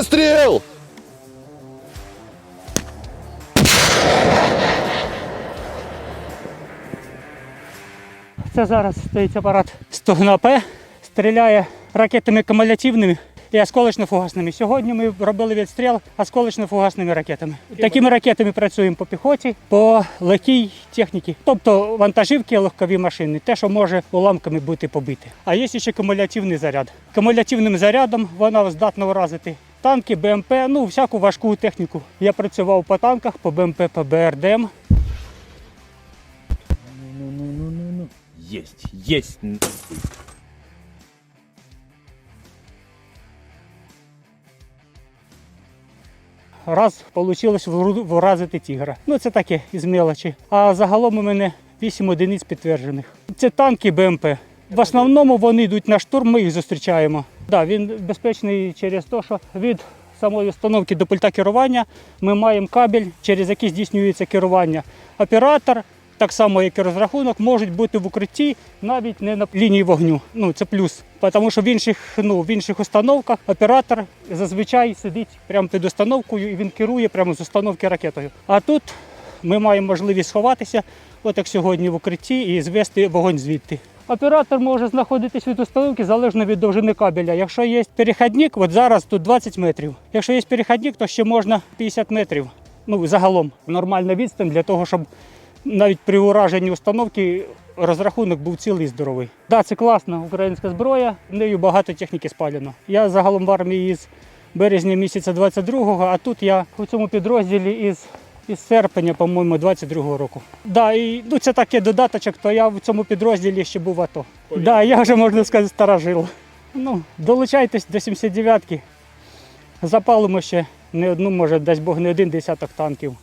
Постріл! Це зараз стоїть апарат Стогна П, стріляє ракетами кумулятивними і осколочно-фугасними. Сьогодні ми робили відстріл осколочно-фугасними ракетами. Такими ракетами працюємо по піхоті, по легкій техніці, тобто вантажівки, легкові машини, те, що може уламками бути побите. А є ще кумулятивний заряд. Кумулятивним зарядом вона здатна вразити танки, БМП, ну всяку важку техніку. Я працював по танках, по БМП, по БРДМ. Есть, есть. раз вийшло вразити тігра. Ну це таке із мелочі. А загалом у мене 8 одиниць підтверджених. Це танки БМП. В основному вони йдуть на штурм, ми їх зустрічаємо. Да, він безпечний через те, що від самої установки до пульта керування ми маємо кабель, через який здійснюється керування. Оператор, так само як і розрахунок, можуть бути в укритті навіть не на лінії вогню. Ну це плюс. Тому що в інших, ну, в інших установках оператор зазвичай сидить прямо під установкою і він керує прямо з установки ракетою. А тут ми маємо можливість сховатися, от як сьогодні в укритті, і звести вогонь звідти. Оператор може знаходитись від установки залежно від довжини кабеля. Якщо є перехідник, от зараз тут 20 метрів. Якщо є перехідник, то ще можна 50 метрів. Ну, загалом нормальна відстань для того, щоб навіть при ураженні установки розрахунок був цілий і здоровий. Так, да, це класна українська зброя, нею багато техніки спалено. Я загалом в армії із березня місяця 22-го, а тут я у цьому підрозділі із, із серпня, по-моєму, 22-го року. Да, і, ну, це таке додаточок, то я в цьому підрозділі ще був АТО. Да, я вже можна сказати старожил. Ну, долучайтесь до 79-ки. Запалимо ще не одну, може, дасть Бог, не один десяток танків.